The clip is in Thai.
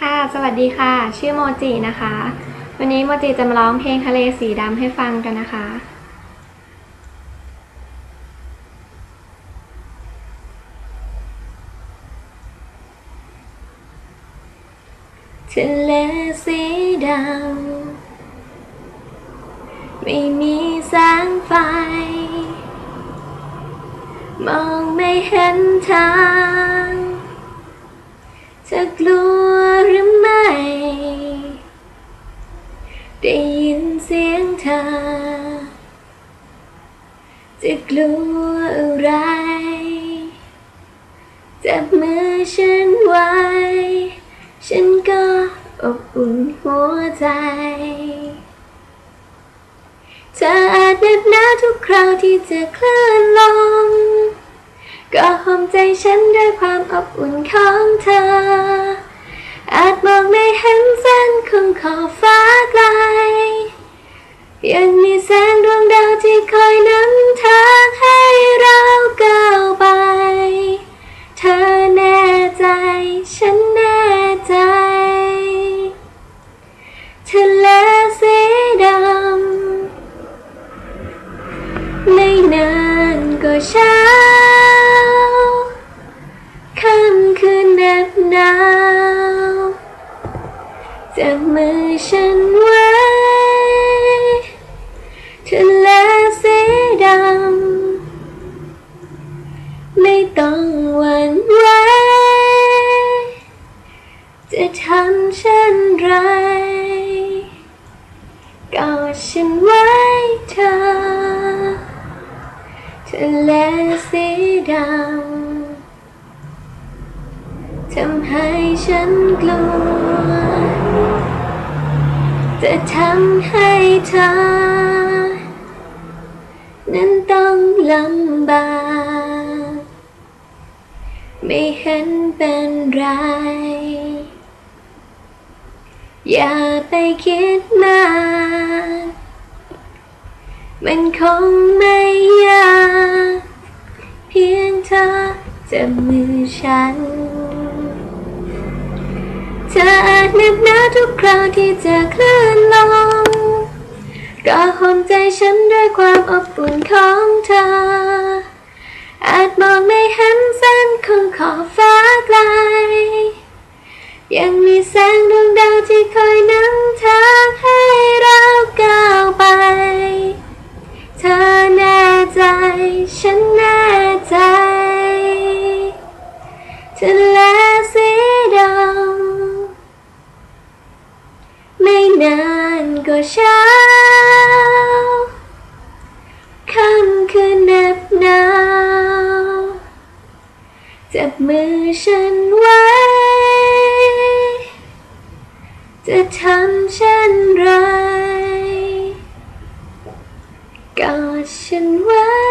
ค่ะ สวัสดีค่ะ ชื่อโมจินะคะ วันนี้โมจิจะมาร้องเพลงทะเลสีดำให้ฟังกันนะคะ ทะเลสีดำ ไม่มีแสงไฟ มองไม่เห็นทาง จะกลัวหรือไม่ ได้ยินเสียงเธอ จะกลัวอะไร จับมือฉันไว้ ฉันก็อบอุ่นหัวใจ เธออาจเน็บหน้าทุกคราวที่เจอคลื่นลม ก็หอมใจฉันด้วยความอบอุ่นของเธอ อาจมองไม่เห็นแสงของขอบฟ้าไกล ยังมีแสงดวงดาวที่คอยนำทางให้เราก้าวไป เธอแน่ใจ ฉันแน่ใจทะเลสีดำ ไม่นานก็เช้ จับมือฉันไว้ทะเลสีดำไม่ต้องหวั่นไหวจะทำเช่นไรกอดฉันไว้เธอทะเลสีดำทำให้ฉันกลัว จะทำให้เธอ นั้นต้องลำบาก ไม่เห็นเป็นไร อย่าไปคิดมากมันคงไม่ยาก เพียงเธอจับมือฉัน เธอ อาจเหน็บหนาทุกคราวที่เจอคลื่นลมก็หอมใจฉันด้วยความอบอุ่นของเธอ อาจมองไม่เห็นแสงของขอบฟ้าไกล ยังมีแสงดวงดาวที่คอยนำทางให้เราก้าวไป เธอแน่ใจ ฉันแน่ใจเลสีดำ ไม่นานก็ เช้าค่ำคืนเหน็บหนาวจับมือฉันไว้ จะทำเช่นไรกอดฉันไว้